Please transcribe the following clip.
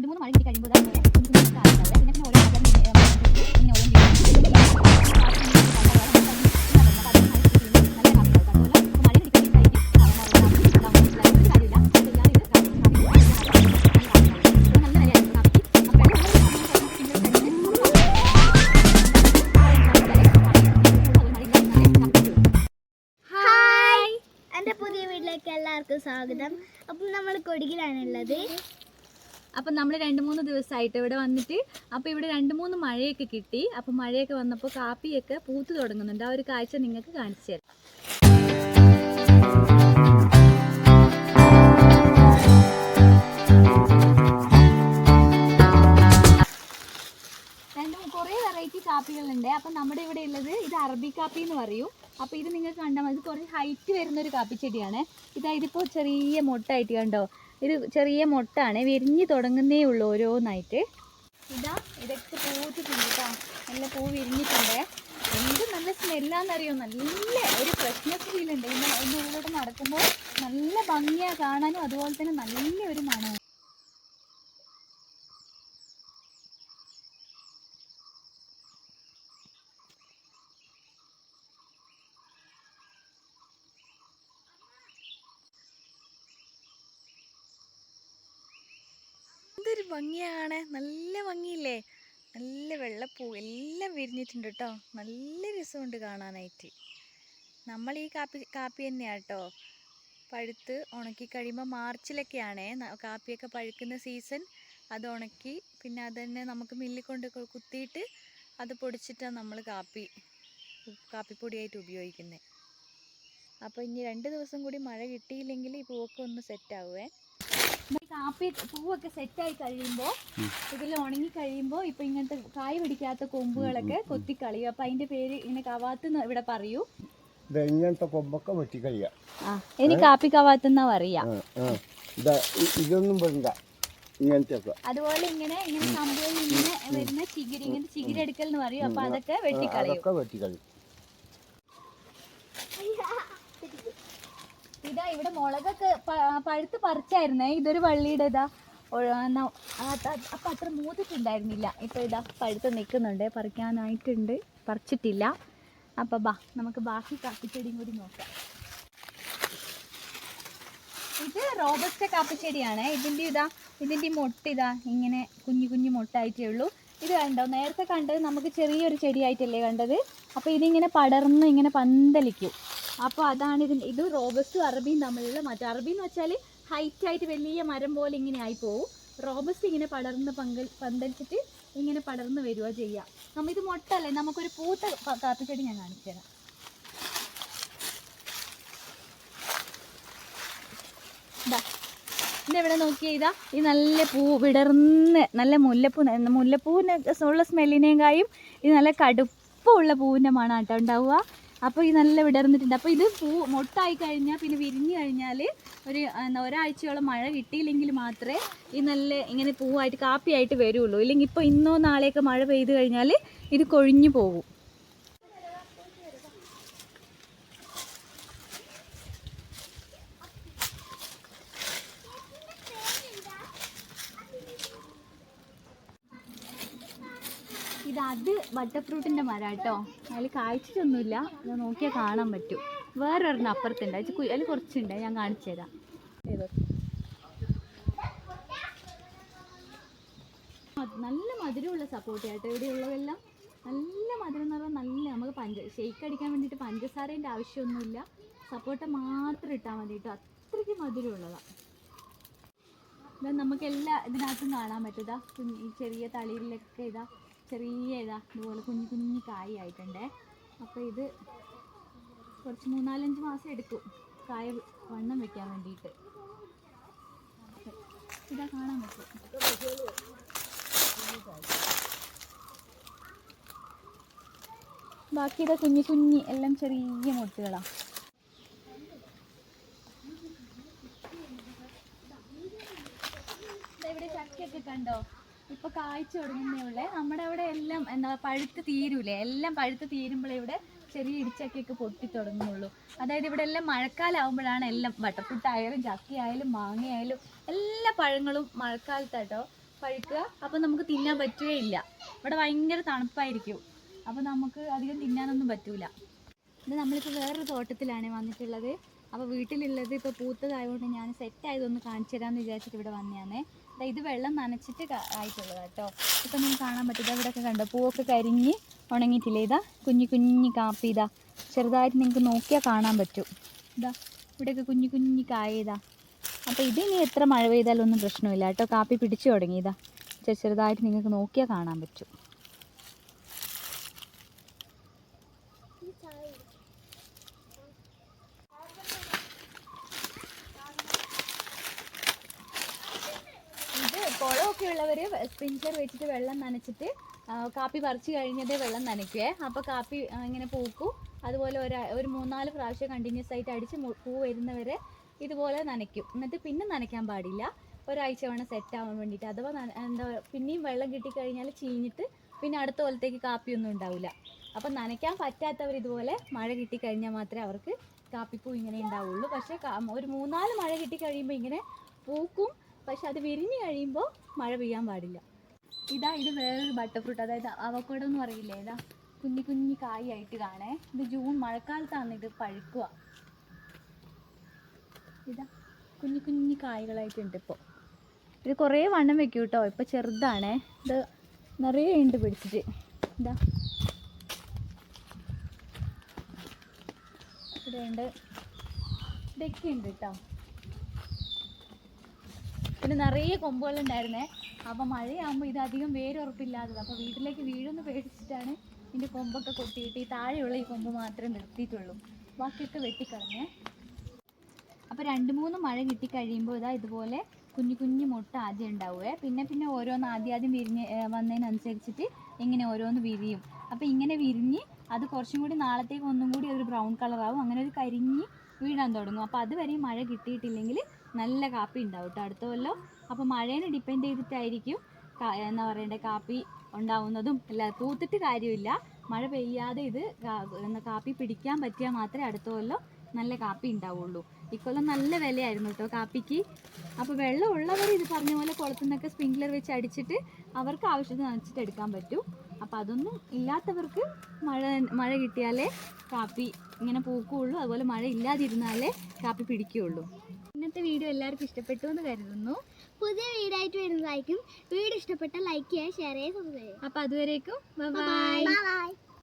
രണ്ട് മൂന്ന് മഴ കിട്ടി കഴിയുമ്പോൾ. പിന്നെ പിന്നെ ഓരോ ഇങ്ങനെ, ഓരോ എല്ലാവർക്കും സ്വാഗതം അപ്പം നമ്മൾ കൊടികിലാണുള്ളത് അപ്പം നമ്മൾ രണ്ട് മൂന്ന് ദിവസമായിട്ട് ഇവിടെ വന്നിട്ട് അപ്പോൾ ഇവിടെ രണ്ട് മൂന്ന് മഴയൊക്കെ കിട്ടി. അപ്പോൾ മഴയൊക്കെ വന്നപ്പോൾ കാപ്പിയൊക്കെ പൂത്ത് തുടങ്ങുന്നുണ്ട്. ആ ഒരു കാഴ്ച നിങ്ങൾക്ക് കാണിച്ചു തരാം. കുറേ കാപ്പികളുണ്ട്. അപ്പം നമ്മുടെ ഇവിടെ ഉള്ളത് ഇത് അറബി കാപ്പി എന്ന് പറയും. അപ്പോൾ ഇത് നിങ്ങൾക്ക് കണ്ടാൽ മതി. ഇത് കുറേ ഹൈറ്റ് വരുന്ന ഒരു കാപ്പി ചെടിയാണ് ചെറിയ മുട്ടായിട്ട് കണ്ടോ? ഇത് ചെറിയ മുട്ടാണ്. വിരിഞ്ഞ് തുടങ്ങുന്നേ ഉള്ളൂ ഓരോന്നായിട്ട്. ഇതാ ഇതൊക്കെ പൂത്തിട്ടുണ്ട് നല്ല പൂ വിരിഞ്ഞിട്ടുണ്ട്. എന്ത് നല്ല സ്മെല്ലാന്നറിയോ? നല്ല ഒരു ഫ്രഷ്നെസ് ഫീൽ ഉണ്ട്. ഇന്ന് ഇതിനുള്ളിലൂടെ നടക്കുമ്പോൾ നല്ല ഭംഗിയാണ് കാണാനും അതുപോലെ തന്നെ നല്ല ഒരു മണവും. ഭംഗിയാണ്. നല്ല ഭംഗിയില്ലേ? നല്ല വെള്ളപ്പൂ എല്ലാം വിരിഞ്ഞിട്ടുണ്ട് കേട്ടോ. നല്ല രസമുണ്ട് കാണാനായിട്ട്. നമ്മൾ ഈ കാപ്പി കാപ്പി തന്നെയാണ് കേട്ടോ. പഴുത്ത് ഉണക്കി കഴിയുമ്പോൾ മാർച്ചിലൊക്കെയാണ്. കാപ്പിയൊക്കെ പഴുക്കുന്ന സീസൺ. അത് ഉണക്കി പിന്നെ അത് തന്നെ നമുക്ക് മില്ലിൽ കൊണ്ട് കുത്തിയിട്ട് അത് പൊടിച്ചിട്ടാണ് നമ്മൾ കാപ്പി കാപ്പിപ്പൊടിയായിട്ട് ഉപയോഗിക്കുന്നത് അപ്പോൾ ഇനി രണ്ട് ദിവസം കൂടി മഴ കിട്ടിയില്ലെങ്കിൽ ഈ പൂവൊക്കെ ഒന്ന് സെറ്റ് ആവുമേ ഈ കാപ്പി പൂവൊക്കെ സെറ്റായി കഴിയുമ്പോൾ ഇതിൽ ഉണങ്ങി കഴിയുമ്പോൾ ഇപ്പൊ ഇങ്ങനത്തെ കായ് പിടിക്കാത്ത കൊമ്പുകളൊക്കെ കൊത്തിക്കളയും. അപ്പൊ അതിന്റെ പേര് ഇങ്ങനെ കവാത്ത് ഇവിടെ പറയൂ. ഇങ്ങനത്തെ കൊമ്പൊക്കെ വെട്ടി കഴിയാം ആ ഇനി കാപ്പി കവാത്ത് പറയാ. ഇതൊന്നും വേണ്ട. ഇങ്ങനത്തെ അതുപോലെ ഇങ്ങനെ ഇങ്ങനെ കമ്പുകളിൽ ഇങ്ങനെ വരുന്ന ചിഗിരി ഇങ്ങനത്തെ ചിഗിരെടുക്കൽ എന്ന് പറയും. അപ്പൊ അതൊക്കെ വെട്ടിക്കളയും. അതൊക്കെ വെട്ടി കഴിയും ഇതാ ഇവിടെ മുളകൊക്കെ പഴുത്ത് പറിച്ചായിരുന്നേ. ഇതൊരു വള്ളിയുടെ ഇതാ. അപ്പൊ അത്ര മൂത്തിട്ടുണ്ടായിരുന്നില്ല. ഇപ്പൊ ഇതാ പഴുത്ത് നിൽക്കുന്നുണ്ട്. പറിക്കാനായിട്ടുണ്ട്. പറിച്ചിട്ടില്ല. അപ്പൊ ബാ നമുക്ക് ബാക്കി കാപ്പിച്ചെടിയും കൂടി നോക്കാം. ഇത് റോബസ്റ്റ കാപ്പിച്ചെടിയാണ്. ഇതിന്റെ ഇതാ ഇതിന്റെ മൊട്ട് ഇതാ ഇങ്ങനെ കുഞ്ഞു കുഞ്ഞു മൊട്ടായിട്ടേ ഉള്ളൂ. ഇത് കണ്ടോ? നേരത്തെ കണ്ടത് നമുക്ക് ചെറിയൊരു ചെടിയായിട്ടല്ലേ കണ്ടത്? അപ്പോൾ ഇതിങ്ങനെ പടർന്ന് ഇങ്ങനെ പന്തലിക്കും. അപ്പോൾ അതാണ് ഇത് ഇത് റോബസ്റ്റും അറബിയും തമ്മിലുള്ള മറ്റു. അറബി എന്ന് വെച്ചാൽ ഹൈറ്റ് ആയിട്ട് വലിയ മരം പോലെ ഇങ്ങനെ ആയി റോബസ്റ്റ് ഇങ്ങനെ പടർന്ന് പങ്കൽ പന്തലിച്ചിട്ട് ഇങ്ങനെ പടർന്ന് വരിക ചെയ്യുക നമ്മ ഇത് മൊട്ടല്ലേ? നമുക്കൊരു പൂത്ത കാപ്പിച്ചെടി ഞാൻ കാണിച്ചു തരാം. ഇതാ ഇതെവിടെ നോക്കിയാൽ ഈ നല്ല പൂ വിടർന്ന് നല്ല മുല്ലപ്പൂ മുല്ലപ്പൂവിന് ഉള്ള സ്മെല്ലിനേയും കായും ഇത് നല്ല കടുപ്പമുള്ള പൂവിന്റെ മണം കേട്ടോ ഉണ്ടാവുക. അപ്പോൾ ഈ നല്ല വിടർന്നിട്ടുണ്ട്. അപ്പോൾ ഇത് പൂ മൊട്ടായി കഴിഞ്ഞാൽ പിന്നെ വിരിഞ്ഞു കഴിഞ്ഞാൽ ഒരു എന്താ ഒരാഴ്ചയോളം മഴ കിട്ടിയില്ലെങ്കിൽ മാത്രമേ ഈ നല്ല ഇങ്ങനെ പൂവായിട്ട് കാപ്പിയായിട്ട് വരുള്ളൂ. ഇല്ലെങ്കിൽ ഇപ്പോൾ ഇന്നോ നാളെയൊക്കെ മഴ പെയ്ത് കഴിഞ്ഞാൽ ഇത് കൊഴിഞ്ഞു പോകും. ഇത് അത് ബട്ടർ ഫ്രൂട്ടിന്റെ മരം കേട്ടോ അതിൽ കായ്ച്ചിട്ടൊന്നുമില്ല. അത് നോക്കിയാൽ കാണാൻ പറ്റും. വേറൊരെണ്ണം അപ്പുറത്തുണ്ട്. അത് അതിൽ കുറച്ചുണ്ട്. ഞാൻ കാണിച്ചു തരാം. നല്ല മധുരമുള്ള സപ്പോർട്ട് കേട്ടോ ഇവിടെയുള്ളതെല്ലാം നല്ല മധുരം എന്ന് പറഞ്ഞാൽ നല്ല നമുക്ക് പഞ്ച ഷെയ്ക്ക് അടിക്കാൻ വേണ്ടിയിട്ട് പഞ്ചസാരേന്റെ ആവശ്യമൊന്നുമില്ല. സപ്പോർട്ട മാത്രം ഇട്ടാൽ മതി കേട്ടോ. അത്രയ്ക്ക് മധുരമുള്ളതാണ് ഇതാ നമുക്ക് എല്ലാ ഇതിനകത്തും കാണാൻ പറ്റും. ഇതാ ഈ ചെറിയ തളിരിലൊക്കെ ഇതാ ചെറിയ ഇതാ ഇതുപോലെ കുഞ്ഞു കുഞ്ഞു കായ ആയിട്ടുണ്ട്. അപ്പോൾ ഇത് കുറച്ച് മൂന്നാലഞ്ച് മാസം എടുക്കും കായ വണ്ണം വെക്കാൻ വേണ്ടിയിട്ട്. ഇതാ കാണാൻ പറ്റും. ബാക്കി ഇതാ കുഞ്ഞു കുഞ്ഞി എല്ലാം ചെറിയ മുട്ടുകളാണ് ഇവിടെ ചക്കയൊക്കെ കണ്ടോ? ഇപ്പൊ കായ്ച്ചു തുടങ്ങുന്നേ ഉള്ളേ. നമ്മുടെ അവിടെ എല്ലാം എന്താ പഴുത്ത് തീരൂലേ? എല്ലാം പഴുത്ത് തീരുമ്പോഴേ ഇവിടെ ചെറിയ ഇടിച്ചക്കയൊക്കെ പൊട്ടി തുടങ്ങുള്ളൂ. അതായത് ഇവിടെ എല്ലാം മഴക്കാലാവുമ്പോഴാണ് എല്ലാം ബട്ടർഫ്രൂട്ട് ആയാലും ചക്കയായാലും മാങ്ങയായാലും എല്ലാ പഴങ്ങളും മഴക്കാലത്താട്ടോ പഴുക്കുക. അപ്പൊ നമുക്ക് തിന്നാൻ പറ്റുകയില്ല ഇവിടെ ഭയങ്കര തണുപ്പായിരിക്കും. അപ്പോൾ നമുക്ക് അധികം തിന്നാനൊന്നും പറ്റൂല. ഇത് നമ്മളിപ്പോൾ വേറൊരു തോട്ടത്തിലാണ് വന്നിട്ടുള്ളത്. അപ്പോൾ വീട്ടിലുള്ളത് ഇപ്പോൾ പൂത്തതായതുകൊണ്ട് ഞാൻ സെറ്റ് ആയതൊന്ന് കാണിച്ചു തരാമെന്ന് വിചാരിച്ചിട്ട് ഇവിടെ വന്നതാണേ ഇത് വെള്ളം നനച്ചിട്ട് ആയിട്ടുള്ളത് കേട്ടോ ഇപ്പം നിങ്ങൾക്ക് കാണാൻ പറ്റും ഇവിടെയൊക്കെ കണ്ടോ? പൂവൊക്കെ കരിഞ്ഞ് ഉണങ്ങിയിട്ടില്ലേ? ഇതാ കുഞ്ഞു കുഞ്ഞു കാപ്പി ഇതാ. ചെറുതായിട്ട് നിങ്ങൾക്ക് നോക്കിയാൽ കാണാൻ പറ്റും. ഇതാ ഇവിടെയൊക്കെ കുഞ്ഞു കുഞ്ഞു കായ ഇതാ. അപ്പോൾ ഇത് ഇനി എത്ര മഴ പെയ്താലൊന്നും പ്രശ്നമില്ല കേട്ടോ കാപ്പി പിടിച്ചു തുടങ്ങിയതാ ചെറുതായിട്ട് നിങ്ങൾക്ക് നോക്കിയാൽ കാണാൻ പറ്റും ഇത് ഉള്ളവർ സ്പ്രിങ്ക്ലർ വെച്ചിട്ട് വെള്ളം നനച്ചിട്ട് കാപ്പി പറിച്ച് കഴിഞ്ഞതേ വെള്ളം നനയ്ക്കുവേ. അപ്പോൾ കാപ്പി ഇങ്ങനെ പൂക്കും. അതുപോലെ ഒരു ഒരു മൂന്നാൽ പ്രാവശ്യം കണ്ടിന്യൂസ് ആയിട്ട് അടിച്ച് പൂ വരുന്നവരെ ഇതുപോലെ നനയ്ക്കും. എന്നിട്ട് പിന്നെ നനയ്ക്കാൻ പാടില്ല. ഒരാഴ്ച വേണം സെറ്റ് ആവാൻ വേണ്ടിയിട്ട്. അഥവാ എന്താ പിന്നെയും വെള്ളം കിട്ടിക്കഴിഞ്ഞാൽ ചീഞ്ഞിട്ട് പിന്നെ അടുത്ത പോലത്തേക്ക് കാപ്പിയൊന്നും ഉണ്ടാവില്ല അപ്പം നനയ്ക്കാൻ പറ്റാത്തവർ ഇതുപോലെ മഴ കിട്ടിക്കഴിഞ്ഞാൽ മാത്രമേ അവർക്ക് കാപ്പിപ്പൂ ഇങ്ങനെ ഉണ്ടാവുള്ളൂ. പക്ഷേ ഒരു മൂന്നാൽ മഴ കിട്ടിക്കഴിയുമ്പോൾ ഇങ്ങനെ പൂക്കും പക്ഷെ അത് വിരിഞ്ഞ് കഴിയുമ്പോൾ മഴ പെയ്യാൻ പാടില്ല. ഇതാ ഇത് വേറൊരു ബട്ടർ ഫ്രൂട്ട് അതായത് അവക്കോടം എന്ന് പറയില്ലേ? ഇതാ കുഞ്ഞി കുഞ്ഞി കായായിട്ട് കാണേ. ഇത് ജൂൺ മഴക്കാലത്താണ് ഇത് പഴുക്കുക. ഇതാ കുഞ്ഞി കുഞ്ഞി കായ്കളായിട്ടുണ്ട് ഇപ്പോൾ ഇത് കുറേ വണ്ണം വെക്കും കേട്ടോ. ഇപ്പോൾ ചെറുതാണേ. ഇത് നിറയെ ഉണ്ട് പിടിച്ചിട്ട്. ഇതാ. ഇവിടെ ഉണ്ട് ഇതൊക്കെ ഉണ്ട് കേട്ടോ. പിന്നെ നിറയെ കൊമ്പുകളുണ്ടായിരുന്നേ. അപ്പോൾ മഴയാകുമ്പോൾ ഇത് അധികം വേരുറപ്പില്ലാത്തത്. അപ്പോൾ വീട്ടിലേക്ക് വീഴുന്ന പേടിച്ചിട്ടാണ് ഇതിന്റെ കൊമ്പൊക്കെ കൊത്തിയിട്ട് ഈ താഴെയുള്ള ഈ കൊമ്പ് മാത്രമേ നിർത്തിയിട്ടുള്ളൂ. ബാക്കിയൊക്കെ വെട്ടിക്കളഞ്ഞേ. അപ്പോൾ രണ്ട് മൂന്ന് മഴ കിട്ടിക്കഴിയുമ്പോൾ ഇതാ ഇതുപോലെ കുഞ്ഞു കുഞ്ഞു മുട്ട ആദ്യം ഉണ്ടാവുമേ പിന്നെ പിന്നെ ഓരോന്ന് ആദ്യം ആദ്യം വിരിഞ്ഞ് വന്നതിനനുസരിച്ചിട്ട് ഇങ്ങനെ ഓരോന്ന് വിരിയും. അപ്പോൾ ഇങ്ങനെ വിരിഞ്ഞ് അത് കുറച്ചും കൂടി നാളത്തേക്ക് ഒന്നും കൂടി ഒരു ബ്രൗൺ കളറാവും. അങ്ങനെ ഒരു കരിഞ്ഞ് വീഴാൻ തുടങ്ങും. അപ്പോൾ അതുവരെ മഴ കിട്ടിയിട്ടില്ലെങ്കിൽ നല്ല കാപ്പി ഉണ്ടാവും കേട്ടോ അടുത്ത കൊല്ലം. അപ്പോൾ മഴേനെ ഡിപ്പെൻഡ് ചെയ്തിട്ടായിരിക്കും എന്താ പറയണ്ടേ കാപ്പി ഉണ്ടാവുന്നതും. അല്ല പൂത്തിട്ട് കാര്യമില്ല. മഴ പെയ്യാതെ ഇത് കാപ്പി പിടിക്കാൻ പറ്റിയാൽ മാത്രമേ അടുത്ത കൊല്ലം നല്ല കാപ്പി ഉണ്ടാവുള്ളൂ. ഇക്കൊല്ലം നല്ല വിലയായിരുന്നു കേട്ടോ കാപ്പിക്ക്. അപ്പോൾ വെള്ളം ഉള്ളവർ ഇത് പറഞ്ഞ പോലെ കുളത്തു നിന്നൊക്കെ സ്പ്രിങ്ക്ലർ വെച്ച് അടിച്ചിട്ട് അവർക്ക് ആവശ്യത്തിന് നനച്ചിട്ട് എടുക്കാൻ പറ്റും. അപ്പം അതൊന്നും ഇല്ലാത്തവർക്ക് മഴ മഴ കിട്ടിയാലേ കാപ്പി ഇങ്ങനെ പൂക്കുകയുള്ളൂ അതുപോലെ മഴ ഇല്ലാതിരുന്നാലേ കാപ്പി പിടിക്കുകയുള്ളൂ ഇന്നത്തെ വീഡിയോ എല്ലാവർക്കും ഇഷ്ടപ്പെട്ടു എന്ന് കരുതുന്നു. പുതിയ വീഡിയോ വീടായിട്ട് വരുന്നതായിരിക്കും. വീഡിയോ ഇഷ്ടപ്പെട്ട ലൈക്ക് ചെയ്യുക ഷെയർ ചെയ്യുക സബ്സ്ക്രൈബ് ചെയ്യുക. അപ്പോൾ അതുവരേക്കും ബൈ ബൈ